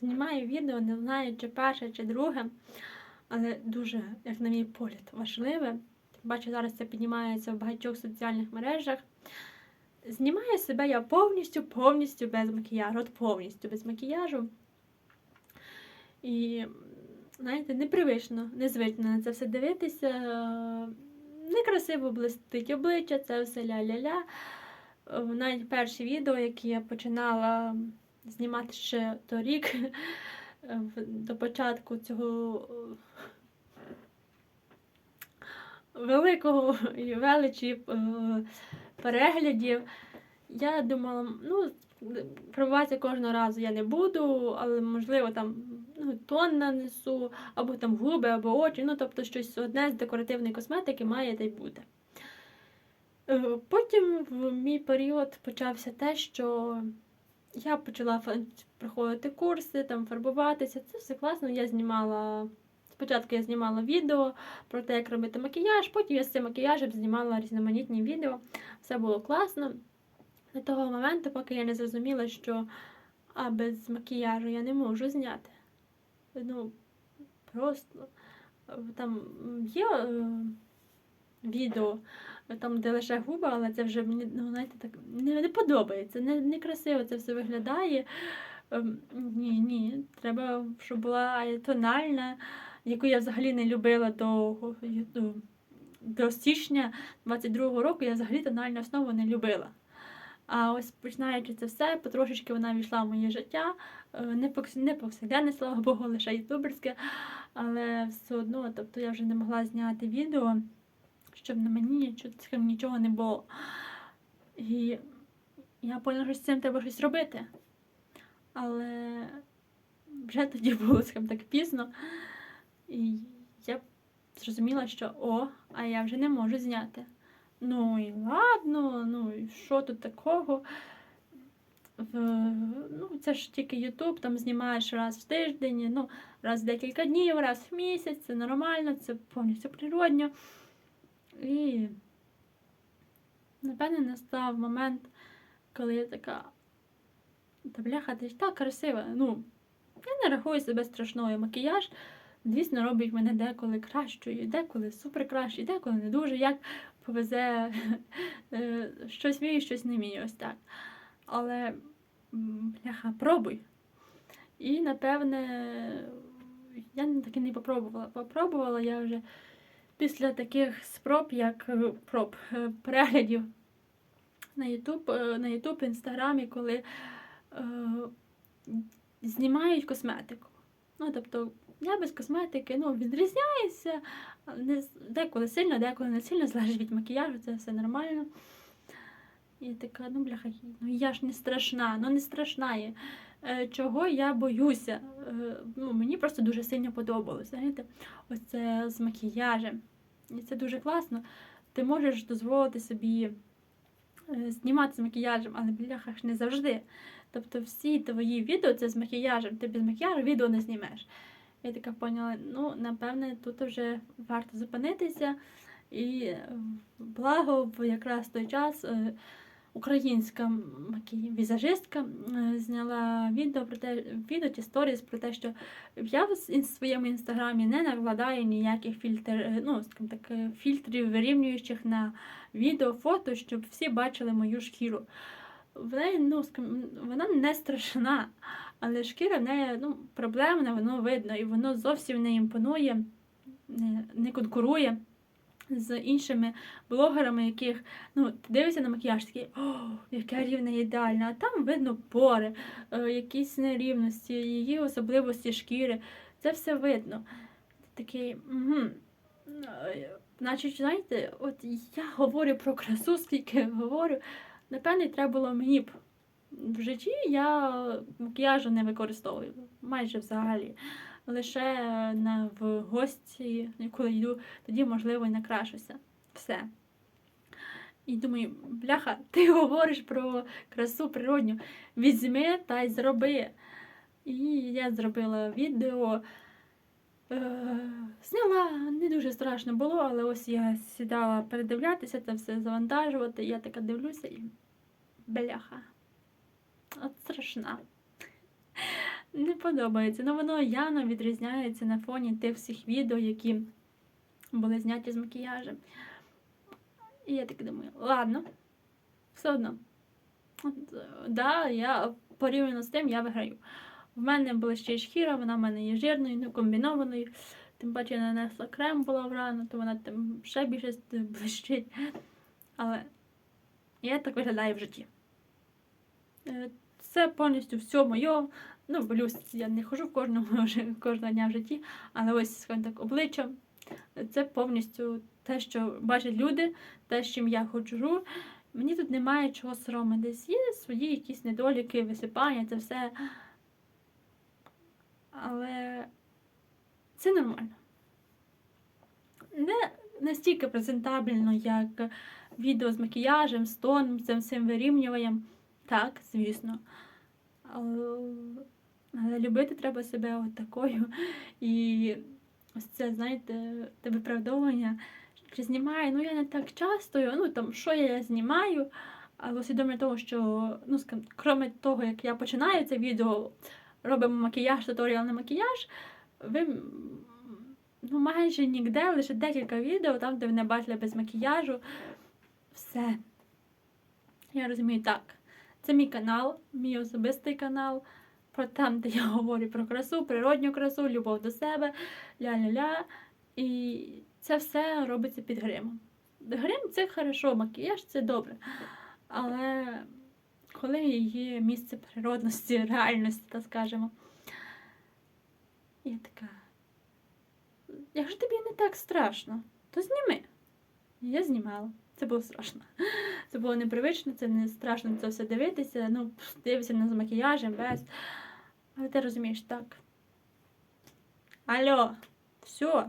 знімаю відео, не знаю, чи перше, чи друге, але дуже, як на мій погляд, важливе. Бачу, зараз це піднімається в багатьох соціальних мережах. Знімаю себе я повністю, повністю без макіяжу. От повністю без макіяжу. І, знаєте, непривично, незвично на це все дивитися. Некрасиво блистить обличчя, це все ля-ля-ля. Навіть перші відео, які я починала знімати ще торік, до початку цього е, великого величі е, переглядів, я думала, ну, пробувати кожного разу я не буду, але можливо там ну, тон нанесу, або там губи, або очі, ну тобто щось одне з декоративної косметики має та й бути. Е, Потім в мій період почався те, що я почала проходити курси, там фарбуватися. Це все класно. Я знімала. Спочатку я знімала відео про те, як робити макіяж, потім я з цим макіяжем знімала різноманітні відео. Все було класно. До того моменту, поки я не зрозуміла, що а без макіяжу я не можу зняти. Ну, просто там є е, відео, там, де лише губи, але це вже мені ну, знаєте, так не, не подобається, не, не красиво це все виглядає. Ем, Ні, ні, треба, щоб була тональна, яку я взагалі не любила до, до, січня 22-го року, я взагалі тональну основу не любила. А ось починаючи це все, потрошечки вона війшла в моє життя. Е, не повсякденне, слава Богу, лише ютуберське, але все одно, тобто я вже не могла зняти відео, щоб на мені нічого, цим не було. І я поняла, що з цим треба щось робити. Але вже тоді було скажімо так пізно. І я зрозуміла, що о, а я вже не можу зняти. Ну і ладно, ну і що тут такого? В, ну, це ж тільки Ютуб, там знімаєш раз в тиждень, ну, раз в декілька днів, раз в місяць, це нормально, це повністю природньо. І напевне настав момент, коли я така. Та бляха, ти ж так красива. Ну, я не рахую себе страшною. Макіяж, звісно, робить мене деколи кращою, деколи супер кращою, деколи не дуже. Як повезе е, щось вмію, щось не вмію, ось так. Але бляха, пробуй. І напевне, я таки не попробувала. Попробувала я вже після таких спроб, як е, проб е, переглядів на YouTube, е, на YouTube, Інстаграмі, коли е, знімають косметику. Ну, тобто, я без косметики ну, відрізняюся, не, деколи сильно, деколи не сильно, залежить від макіяжу, це все нормально. І така, ну бляха, ну я ж не страшна, ну не страшна є. Чого я боюся? Ну, мені просто дуже сильно подобалося. Знаєте, ось це з макіяжем. І це дуже класно. Ти можеш дозволити собі е, знімати з макіяжем, але бляха ж не завжди. Тобто всі твої відео це з макіяжем. Ти без макіяжу відео не знімеш. Я така поняла, ну, напевне, тут вже варто зупинитися. І е, благо якраз той час е, українська візажистка е, зняла відео про те, відео чи сторіс про те, що я в своєму інстаграмі не накладаю ніяких фільтр, е, ну, так, е, фільтрів вирівнюючих на відео, фото, щоб всі бачили мою шкіру. В неї, ну, вона не страшна, але шкіра в неї ну, проблемна, воно видно, і воно зовсім не імпонує, не, не конкурує з іншими блогерами, яких ну, ти дивишся на макіяж, такий, о, яке рівне ідеальне, а там видно пори, е, якісь нерівності, її особливості шкіри. Це все видно. Такий, угу. Значить, знаєте, от я говорю про красу, скільки говорю. Напевне, треба було мені б в житті я макіяжу не використовую майже взагалі. Лише на, в гості, коли йду, тоді, можливо, і накрашуся. Все. І думаю, бляха, ти говориш про красу природню. Візьми та й зроби. І я зробила відео. Е, зняла, не дуже страшно було, але ось я сідала передивлятися, це все завантажувати. Я така дивлюся і бляха. От страшна. Не подобається. Ну воно явно відрізняється на фоні тих всіх відео, які були зняті з макіяжем. І я так думаю, ладно, все одно. От, да, я порівняно з тим я виграю. В мене блищить шкіра, вона в мене є жирною, ну, комбінованою. Тим паче я нанесла крем була врано, то вона там ще більше блищить. Але я так виглядаю в житті. Е, Це повністю все моє. Ну, блюз я не хожу в кожному кожного дня в житті, але ось скажімо так, обличчя. Це повністю те, що бачать люди, те, з чим я ходжу. Мені тут немає чого соромитись. Є свої якісь недоліки, висипання, це все. Але це нормально. Не настільки презентабельно, як відео з макіяжем, з тоном, з цим всім вирівнюванням. Так, звісно. Але, але любити треба себе от такою. І ось це, знаєте, те виправдовування, чи знімаю, ну я не так часто, ну там, що я знімаю, але усвідомлення того, що, ну, крім того, як я починаю це відео, робимо макіяж, туторіал на макіяж, ви ну, майже ніде, лише декілька відео, там, де ви не бачили без макіяжу. Все. Я розумію так. Це мій канал, мій особистий канал, про там, де я говорю про красу, природню красу, любов до себе, ля-ля-ля. І це все робиться під гримом. Грим це хорошо, макіяж це добре. Але коли є місце природності, реальності, так скажемо, я така. Якщо тобі не так страшно, то зніми. Я знімала. Це було страшно. Це було непривично, це не страшно це все дивитися. Ну, дивишся на з макіяжем, без. Але ти розумієш, так. Алло, все,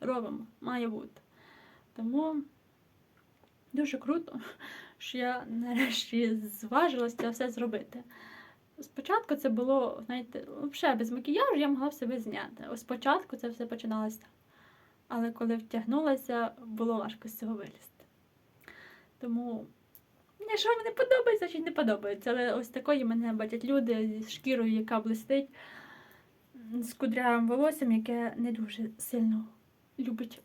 робимо, має бути. Тому дуже круто, що я нарешті зважилася це все зробити. Спочатку це було, знаєте, взагалі без макіяжу я могла себе зняти. Ось спочатку це все починалося так. Але коли втягнулася, було важко з цього вилізти. Тому, вам не подобається, чи не подобається. Але ось такої мене бачать люди з шкірою, яка блистить, з кудрявим волоссям, яке не дуже сильно любить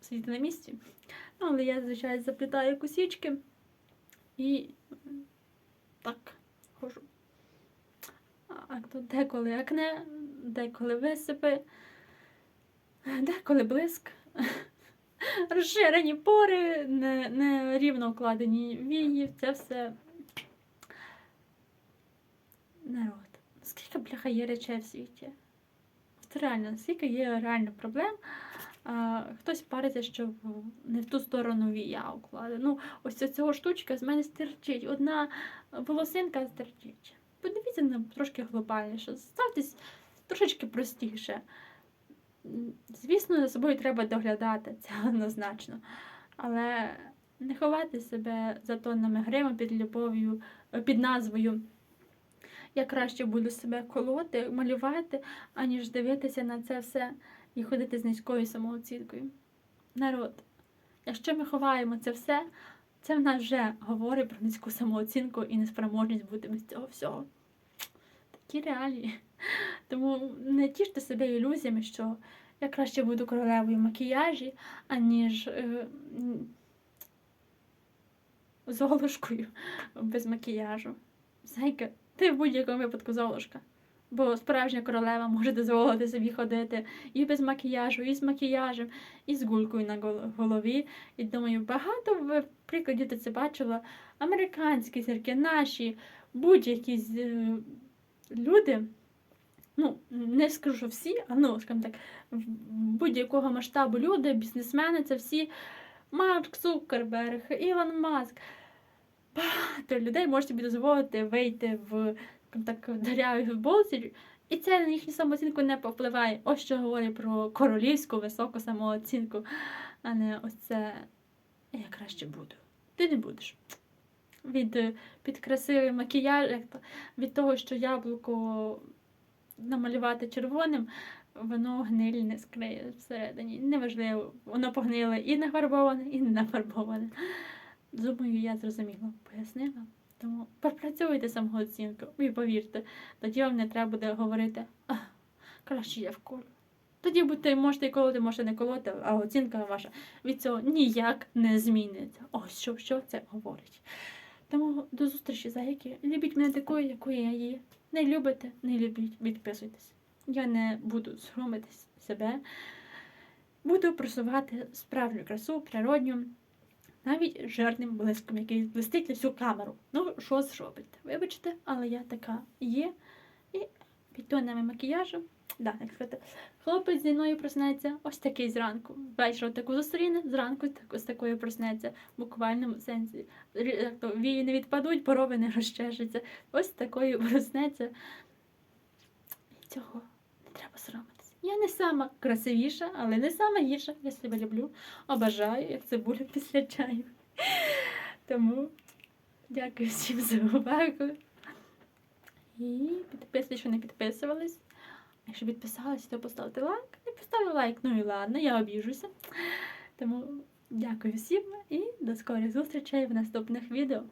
сидіти на місці. Ну, але я, звичайно, заплітаю косічки і так хожу. А то деколи акне, деколи висипи, деколи блиск. Розширені пори, не, не рівно укладені вії, це все народ. Скільки бляха є речей в світі? От реально, скільки є реально проблем. А, хтось париться, що не в ту сторону вія укладе. Ну, ось ця цього штучка з мене стерчить. Одна волосинка стерчить. Подивіться на трошки глобальніше. Ставтесь трошечки простіше. Звісно, за собою треба доглядати, це однозначно. Але не ховати себе за тоннами гриму під любов'ю, е, під назвою. Я краще буду себе колоти, малювати, аніж дивитися на це все і ходити з низькою самооцінкою. Народ, якщо ми ховаємо це все, це в нас вже говорить про низьку самооцінку і неспроможність бути без цього всього. Такі реалії. Тому не тіште себе ілюзіями, що я краще буду королевою макіяжі, аніж е, золушкою без макіяжу. Зайка, ти в будь-якому випадку золушка. Бо справжня королева може дозволити собі ходити і без макіяжу, і з макіяжем, і з гулькою на голові. І думаю, багато в прикладі ти це бачила. Американські зірки, наші, будь-які е, люди. Ну, не скажу, всі, а ну, скажімо так, будь-якого масштабу люди, бізнесмени, це всі Марк Цукерберг, Ілон Маск. Багато людей може собі дозволити вийти в так, дырявій футболці, і це на їхню самооцінку не повпливає. Ось що говорить про королівську високу самооцінку, а не ось це я краще буду. Ти не будеш. Від е, під красивий макіяж, від того, що яблуко намалювати червоним, воно гниль не скриє всередині. Неважливо, воно погниле і нафарбоване, і не нафарбоване. Думаю, я зрозуміло пояснила. Тому попрацюйте самооцінку і повірте, тоді вам не треба буде говорити, краще я вколю. Тоді будете, можете і колоти, можете не колоти, а оцінка ваша від цього ніяк не зміниться. Ось що, що це говорить. Тому до зустрічі, зайки. Любіть мене такою, якою я є. Не любите, не любіть, відписуйтесь. Я не буду соромитись себе. Буду просувати справжню красу, природню, навіть жирним блиском, який блистить на всю камеру. Ну, що зробите? Вибачте, але я така є. І під тонами макіяжу. Да, як сказати, хлопець зі мною проснеться ось такий зранку. Ввечері таку зустріне, зранку так, ось такою проснеться, в буквальному сенсі. Вії не відпадуть, порови не розчешуться. Ось такою проснеться. І цього не треба соромитися. Я не сама красивіша, але не сама гірша. Я себе люблю, обажаю, як цибулю після чаю. Тому дякую всім за увагу. І підписуйтесь, що не підписувались. Якщо підписалися, то поставте лайк. Не поставили лайк, ну і ладно, я обіжуся. Тому дякую всім і до скорих зустрічей в наступних відео.